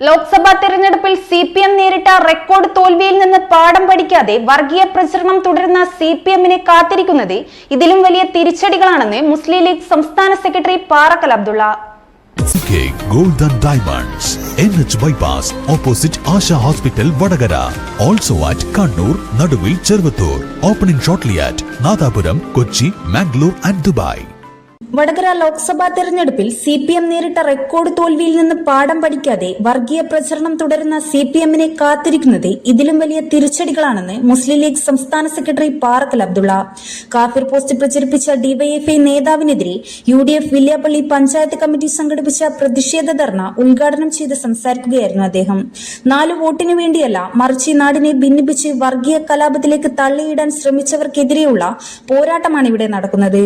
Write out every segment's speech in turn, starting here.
ലോക്സഭാ തെരഞ്ഞെടുപ്പിൽ C P M നേരിട്ട record തോൽവിയിൽ നിന്ന് പാഠം പഠിക്കാതെ വർഗീയ പ്രചരണം തുടരുന്ന സി പി എമ്മിനെ കാത്തിരിക്കുന്നത് ഇതിലും വലിയ തിരിച്ചടികളാണെന്ന് മുസ്ലിം ലീഗ് സംസ്ഥാന secretary Parakkal Abdulla. K gold diamonds N H bypass opposite Asha hospital Vadakara. Also at Kannur Naduvil Cheruvathur. Opening shortly at Nadapuram Kochi Mangalore and Dubai. Vadakara Lok Sabha തെരഞ്ഞെടുപ്പിൽ C P M നേരിട്ട record തോൽവിയിൽ നിന്ന് പാഠം പഠിക്കാതെ വർഗീയ പ്രചരണം തുടരുന്ന C P എമ്മിനെ കാത്തിരിക്കുന്നത് ഇതിലും വലിയ തിരിച്ചടികളാണെന്ന് മുസ്ലിം ലീഗ് സംസ്ഥാന സെക്രട്ടറി പാറക്കൽ അബ്ദുള്ള. കാഫിർ പോസ്റ്റ് പ്രചരിപ്പിച്ച DYFI നേതാവിനെതിരെ U D F Villiappally panchayat committee സംഘടിപ്പിച്ച പ്രതിഷേധ ധർണ ഉദ്ഘാടനം ചെയ്ത് സംസാരിക്കുകയായിരുന്നു അദ്ദേഹം. നാല് വോട്ടിനു വേണ്ടിയല്ല മറിച്ച് നാടിനെ ഭിന്നിപ്പിച്ച് വർഗീയ കലാപത്തിലേക്ക് തള്ളിയിടാൻ ശ്രമിച്ചവർക്കെതിരെയുള്ള പോരാട്ടമാണ് ഇവിടെ നടക്കുന്നത്.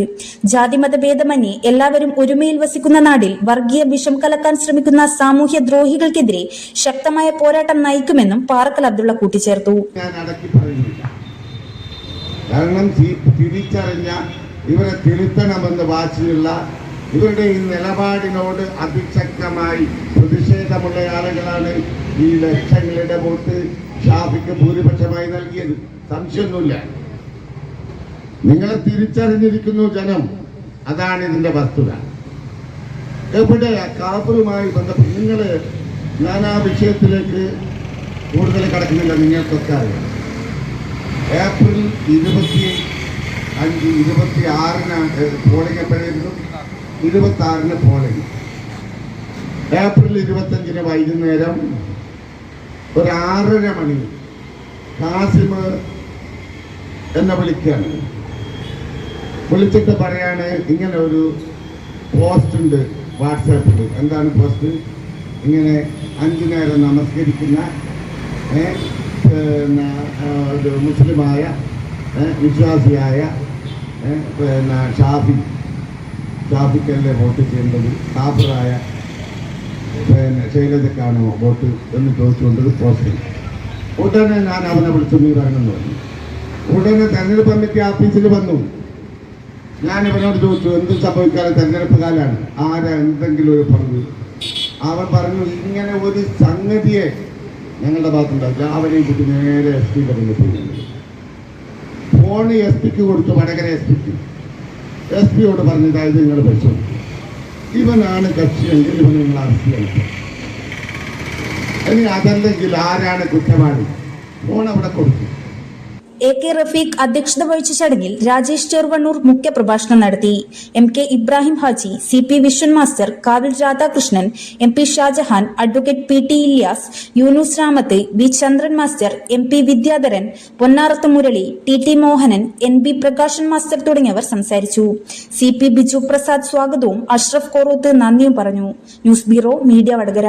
ജാതിമത ഭേദമന്യേ എല്ലാവരും ഒരുമയിൽ വസിക്കുന്ന നാടിൽ വർഗീയ വിഷം കലക്കാൻ ശ്രമിക്കുന്ന സാമൂഹ്യ ദ്രോഹികൾക്കെതിരെ ശക്തമായ പോരാട്ടം നയിക്കുമെന്നും പാറക്കൽ അബ്ദുള്ള കൂട്ടിച്ചേർത്തു. കാരണം തിരിച്ചറിഞ്ഞ ഇവരെ തിരുത്തണമെന്ന് വാശിയുള്ള ഇവരുടെ ഈ നിലപാടിനോട് അതിശക്തമായി പ്രതിഷേധമുള്ള ആളുകളാണ് ഈ ലക്ഷങ്ങളുടെ വോട്ട് ഷാഫിക്ക് ഭൂരിപക്ഷമായി നൽകിയത്. സംശയമൊന്നുമില്ല. നിങ്ങളെ തിരിച്ചറിഞ്ഞിരിക്കുന്നു ജനം. അതാണ് ഇതിന്റെ വസ്തുത. എവിടെ കാപ്പറുമായി ബന്ധപ്പെട്ട് നിങ്ങൾ ഞാൻ ആ വിഷയത്തിലേക്ക് കൂടുതൽ കടക്കുന്നില്ല നിങ്ങൾക്കൊക്കെ അറിയാം. ഏപ്രിൽ ഇരുപത്തി അഞ്ച് ഇരുപത്തി ആറിനാണ് പോളിംഗ് എപ്പോഴായിരുന്നു? ഇരുപത്തി ആറിന് പോളിംഗ് ഏപ്രിൽ ഇരുപത്തഞ്ചിന് വൈകുന്നേരം ഒരു ആറര മണി കാസിമ് എന്നെ വിളിക്കുകയാണ്. വിളിച്ചിട്ട് പറയാണ് ഇങ്ങനെ ഒരു പോസ്റ്റ് ഉണ്ട് വാട്സാപ്പിൽ എന്താണ് പോസ്റ്റ് ഇങ്ങനെ അഞ്ചു നേരം നമസ്കരിക്കുന്ന ഒരു മുസ്ലിമായ വിശ്വാസിയായ പിന്നെ ഷാഫി. ഷാഫിക്കല്ലേ വോട്ട് ചെയ്യേണ്ടത്? കാഫറായ പിന്നെ ശൈലജക്കാണോ വോട്ട് എന്ന് ചോദിച്ചുകൊണ്ടത് പോസ്റ്റ് ഉടനെ ഞാൻ അവനെ വിളിച്ചു നീറാനെന്ന് പറഞ്ഞു. ഉടനെ തെരഞ്ഞെടുപ്പ് കമ്മിറ്റി ഓഫീസിൽ വന്നു. ഞാൻ ഇവനോട് ചോദിച്ചു എന്ത് സംഭവിക്കാതെ തെരഞ്ഞെടുപ്പ് കാലാണ്? ആരാ എന്തെങ്കിലും ഒരു പറഞ്ഞു. അവൻ പറഞ്ഞു ഇങ്ങനെ ഒരു സംഗതിയെ ഞങ്ങളുടെ ഭാഗത്തുണ്ടാവില്ല. അവരെയും കൂട്ടി നേരെ എസ് പി പറഞ്ഞു പോയി. ഫോൺ എസ് പിക്ക് കൊടുത്തു വടകര എസ് പിക്ക് എസ് പിയോട് പറഞ്ഞതായത് നിങ്ങൾ വെച്ചു ഇവനാണ് കക്ഷിയെങ്കിൽ ഇവൻ നിങ്ങൾ അറസ്റ്റ് ചെയ്യണം ഇനി അതല്ലെങ്കിൽ ആരാണ് കുറ്റവാളി? ഫോൺ അവിടെ കൊടുത്തു. എ കെ റഫീഖ് അധ്യക്ഷത വഹിച്ച ചടങ്ങിൽ രാജേഷ് ചെറുവണ്ണൂർ മുഖ്യപ്രഭാഷണം നടത്തി. M K Ibrahim Haji C P Viswan master Kavil Radhakrishnan M P Shajahan advocate P T Ilyas Yunus Ramath V Chandran master M P Vidyadharan Ponnarath Murali T T Mohanan N B Prakashan master തുടങ്ങിയവർ സംസാരിച്ചു. C P Biju Prasad സ്വാഗതവും അഷ്റഫ് കോറൂത്ത് നന്ദിയും പറഞ്ഞു. News bureau media Vadakara.